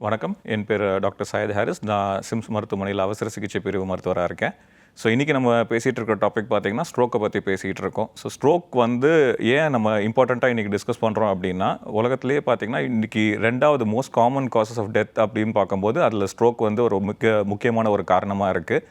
வணக்கம். என் பேர் டாக்டர் சையத் ஹாரிஸ். நான் சிம்ஸ் மருத்துவமனையில் அவசர சிகிச்சை பிரிவு மருத்துவராக இருக்கேன். ஸோ இன்றைக்கி நம்ம பேசிகிட்டு இருக்கிற டாபிக் பார்த்தீங்கன்னா ஸ்ட்ரோக்கை பற்றி பேசிகிட்டு இருக்கோம். ஸோ ஸ்ட்ரோக் வந்து ஏன் நம்ம இம்பார்ட்டண்ட்டாக இன்றைக்கி டிஸ்கஸ் பண்ணுறோம் அப்படின்னா உலகத்துலேயே பார்த்தீங்கன்னா இன்றைக்கி ரெண்டாவது most common causes of death அப்படின்னு பார்க்கும்போது அதில் ஸ்ட்ரோக் வந்து ஒரு முக்கிய முக்கியமான ஒரு காரணமாக இருக்குது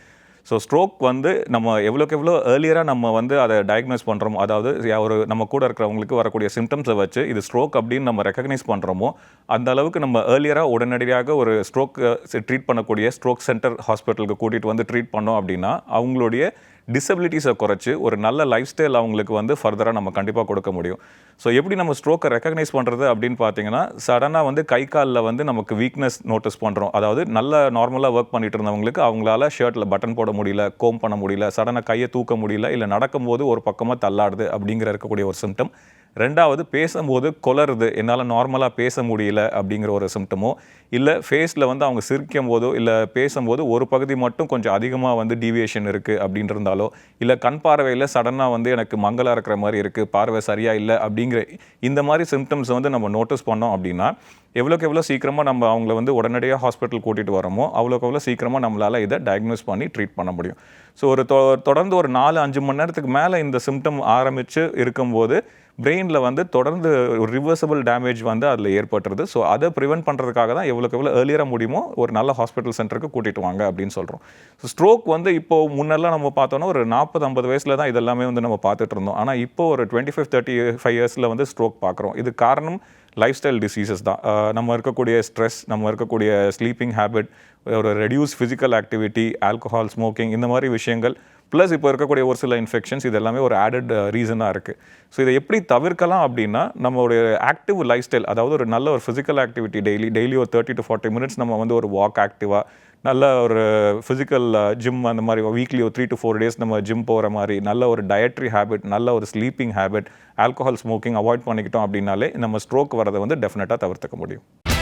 ஸோ ஸ்ட்ரோக் வந்து நம்ம எவ்வளோக்கு எவ்வளோ ஏர்லியராக நம்ம வந்து அதை டயக்னோஸ் பண்ணுறோமோ அதாவது யா- ஒரு நம்ம கூட இருக்கிறவங்களுக்கு வரக்கூடிய சிம்டம்ஸை வச்சு இது ஸ்ட்ரோக் அப்படின்னு நம்ம ரெக்கக்னைஸ் பண்ணுறோமோ அந்த அளவுக்கு நம்ம ஏர்லியராக உடனடியாக ஒரு ஸ்ட்ரோக் ட்ரீட் பண்ணக்கூடிய ஸ்ட்ரோக் சென்டர் ஹாஸ்பிட்டலுக்கு கூட்டிகிட்டு வந்து ட்ரீட் பண்ணோம் அப்படின்னா அவங்களுடைய டிசபிலிட்டிஸை குறைச்சி ஒரு நல்ல லைஃப் ஸ்டைல் அவங்களுக்கு வந்து ஃபர்தராக நம்ம கண்டிப்பாக கொடுக்க முடியும். ஸோ எப்படி நம்ம ஸ்ட்ரோக்கை ரெக்கக்னைஸ் பண்ணுறது அப்படின்னு பார்த்தீங்கன்னா சடனாக வந்து கை காலில் வந்து நமக்கு வீக்னஸ் நோட்டீஸ் பண்ணுறோம் அதாவது நல்ல நார்மலாக ஒர்க் பண்ணிட்டு இருந்தவங்களுக்கு அவங்களால ஷர்ட்டில் பட்டன் போட முடியல கோம் பண்ண முடியல சடனாக கையை தூக்க முடியல இல்லை நடக்கும்போது ஒரு பக்கமாக தள்ளாடுது அப்படிங்கிற இருக்கக்கூடிய ஒரு சிம்டம் ரெண்டாவது பேசும்போது கொலருது என்னால் நார்மலாக பேச முடியல அப்படிங்கிற ஒரு சிம்டமோ இல்லை ஃபேஸில் வந்து அவங்க சிரிக்கும் போதோ இல்லை பேசும்போது ஒரு பகுதி மட்டும் கொஞ்சம் அதிகமாக வந்து டீவியேஷன் இருக்குது அப்படின்னு இருந்தாலோ இல்லை கண் பார்வையில் சடனாக வந்து எனக்கு மங்களாக இருக்கிற மாதிரி இருக்குது பார்வை சரியாக இல்லை அப்படிங்கிற இந்த மாதிரி சிம்டம்ஸ் வந்து நம்ம நோட்டீஸ் பண்ணோம் அப்படின்னா எவ்வளோக்கு எவ்வளோ சீக்கிரமாக நம்ம அவங்கள வந்து உடனடியாக ஹாஸ்பிட்டல் கூட்டிகிட்டு வரோமோ அவ்வளோக்கு எவ்வளோ சீக்கிரமாக நம்மளால் இதை டயக்னோஸ் பண்ணி ட்ரீட் பண்ண முடியும். ஸோ ஒரு தொ- தொடர்ந்து ஒரு நாலு அஞ்சு மணி நேரத்துக்கு மேலே இந்த சிம்டம் ஆரம்பித்து இருக்கும்போது பிரெயினில் வந்து தொடர்ந்து ஒரு ரிவர்சபிள் டேமேஜ் வந்து அதில் ஏற்பட்டுருது. ஸோ அதை ப்ரிவென்ட் பண்ணுறதுக்காக தான் எவ்வளோக்கு எவ்வளோ ஏர்லியராக முடியுமோ ஒரு நல்ல ஹாஸ்பிட்டல் சென்டருக்கு கூட்டிகிட்டு வாங்க அப்படின்னு சொல்கிறோம் ஸோ ஸ்ட்ரோக் வந்து இப்போ முன்னெல்லாம் நம்ம பார்த்தோன்னா ஒரு நாற்பது ஐம்பது வயசில் தான் இதெல்லாமே வந்து நம்ம பார்த்துட்டு இருந்தோம். ஆனால் இப்போ ஒரு டுவெண்ட்டி ஃபைவ் தேர்ட்டி ஃபைவ் இயர்ஸில் வந்து ஸ்ட்ரோக் பார்க்குறோம். இது காரணம் லைஃப் ஸ்டைல் டிசீசஸ் தான் நம்ம இருக்கக்கூடிய ஸ்ட்ரெஸ் நம்ம இருக்கக்கூடிய ஸ்லீப்பிங் ஹேபிட் ஒரு reduce physical activity alcohol smoking இந்த மாதிரி விஷயங்கள் ப்ளஸ் இப்போ இருக்கக்கூடிய ஒரு சில இன்ஃபெக்ஷன்ஸ் இது எல்லாமே ஒரு ஆடட் ரீசனாக இருக்குது ஸோ இதை எப்படி தவிர்க்கலாம் அப்படின்னா நம்மளுடைய ஆக்டிவ் லைஃப் ஸ்டைல் அதாவது ஒரு நல்ல ஒரு ஃபிசிக்கல் ஆக்டிவிட்டி டெய்லி டெய்லி ஒரு தேர்ட்டி டு ஃபார்ட்டி மினிட்ஸ் நம்ம வந்து ஒரு வாக் ஆக்டிவாக நல்ல ஒரு ஃபிசிக்கல் ஜிம் uh, அந்த மாதிரி வீக்லி ஒரு த்ரீ டு ஃபோர் டேஸ் நம்ம ஜிம் போகிற மாதிரி நல்ல ஒரு டயட்ரி ஹேபிட் நல்ல ஒரு sleeping habit alcohol smoking avoid பண்ணிக்கிட்டோம் அப்படின்னாலே நம்ம ஸ்ட்ரோக் வரதை வந்து டெஃபினட்டாக தவிர்த்துக்க முடியும்.